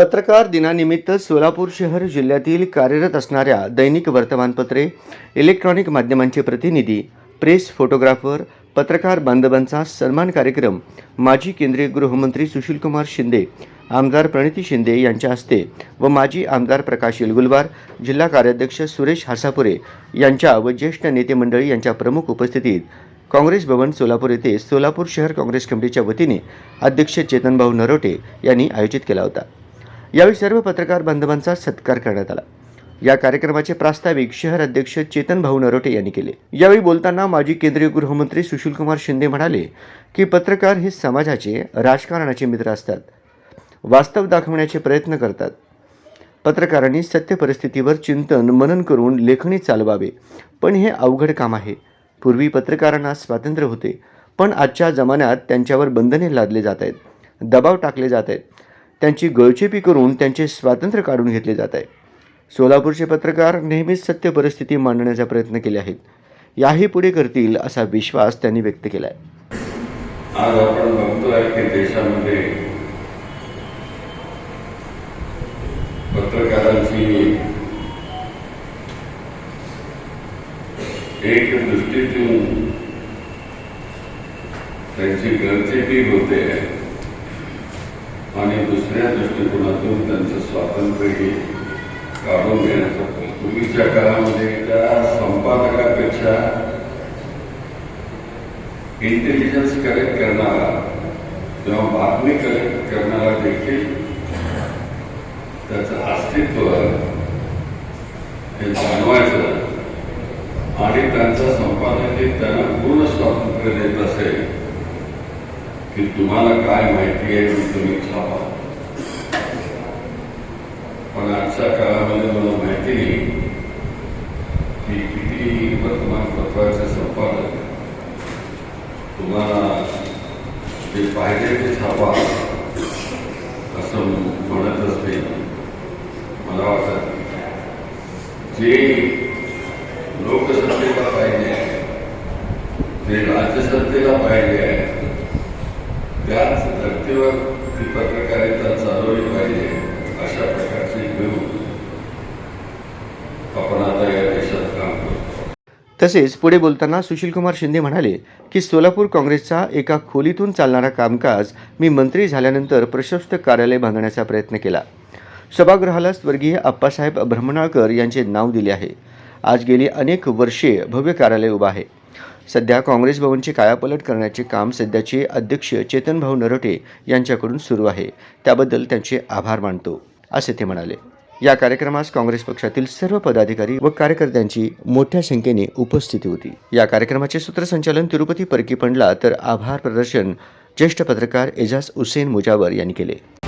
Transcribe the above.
पत्रकार दिनानिमित्त सोलापूर शहर जिल्ह्यातील कार्यरत असणाऱ्या दैनिक वर्तमानपत्रे इलेक्ट्रॉनिक माध्यमांचे प्रतिनिधी प्रेस फोटोग्राफर पत्रकार बांधवांचा सन्मान कार्यक्रम माजी केंद्रीय गृहमंत्री सुशीलकुमार शिंदे आमदार प्रणिती शिंदे यांच्या हस्ते व माजी आमदार प्रकाश येलगुलवार जिल्हा कार्याध्यक्ष सुरेश हासापुरे यांच्या व ज्येष्ठ नेते मंडळी यांच्या प्रमुख उपस्थितीत काँग्रेस भवन सोलापूर येथे सोलापूर शहर काँग्रेस कमिटीच्या वतीने अध्यक्ष चेतनभाऊ नरोटे यांनी आयोजित केला होता. यावेळी सर्व पत्रकार बांधवांचा सत्कार करण्यात आला. या कार्यक्रमाचे प्रास्ताविक शहर अध्यक्ष चेतन भाऊ नरोटे यांनी केले. यावेळी बोलताना माजी केंद्रीय गृहमंत्री सुशीलकुमार शिंदे म्हणाले की पत्रकार हे समाजाचे राजकारणाचे मित्र असतात. वास्तव दाखवण्याचे प्रयत्न करतात. पत्रकारांनी सत्य परिस्थितीवर चिंतन मनन करून लेखणी चालवावे. पण हे अवघड काम आहे. पूर्वी पत्रकारांना स्वातंत्र्य होते पण आजच्या जमान्यात त्यांच्यावर बंधने लादले जात आहेत. दबाव टाकले जात आहेत. त्यांची गळचेपी करून त्यांचे स्वातंत्र्य काढून घेतले जात आहे. सोलापूरचे पत्रकार नेहमीच सत्य परिस्थिती मांडण्याचा प्रयत्न केले आहेत. याही पुढे करतील असा विश्वास त्यांनी व्यक्त केला आहे आज आपण बघतोय की देशामध्ये पत्रकारांची एक दृष्टीतून त्यांची गरजेपी होते. आणि दुसऱ्या दृष्टिकोनातून त्यांचं स्वातंत्र्यही काढून घेण्याचा पूर्वीच्या काळामध्ये त्या संपादकापेक्षा इंटेलिजन्स कलेक्ट करणारा किंवा बातमी कलेक्ट करणारा देखील त्याचं अस्तित्व हे जाणवायचं आणि त्यांचा संपादक हे त्यांना पूर्ण स्वातंत्र्य देत असेल की तुम्हाला काय माहिती आहे ती तुम्ही छापा पण आजच्या काळामध्ये मला माहिती नाही की किती वर्तमानपत्राचे संपादक तुम्हाला पाहिजे ते छापा असं म्हणत असते मला वाटतं जे लोकसत्तेला पाहिजे जे राज्यसत्तेला पाहिजे आहे ती पत्रकारिता चालवली पाहिजे अशा प्रकारची घेऊन आपण आता या देशात काम करतो. तसेच पुढे बोलताना सुशीलकुमार शिंदे म्हणाले की सोलापूर काँग्रेसचा एका खोलीतून चालणारा कामकाज मी मंत्री झाल्यानंतर प्रशस्त कार्यालय बांधण्याचा प्रयत्न केला. सभागृहाला स्वर्गीय अप्पासाहेब ब्रह्मणाळकर यांचे नाव दिले आहे. आज गेली अनेक वर्षे भव्य कार्यालय उभं आहे. सध्या काँग्रेस भवनची कायापलट करण्याचे काम सध्याचे अध्यक्ष चेतनभाऊ नरोटे यांच्याकडून सुरू आहे. त्याबद्दल त्यांचे आभार मानतो. असे ते म्हणाले. या कार्यक्रमास काँग्रेस पक्षातील सर्व पदाधिकारी व कार्यकर्त्यांची मोठ्या संख्येने उपस्थिती होती. या कार्यक्रमाचे सूत्रसंचालन तिरुपती परकी पंडला तर आभार प्रदर्शन ज्येष्ठ पत्रकार एजाज हुसेन मुजावर यांनी केले.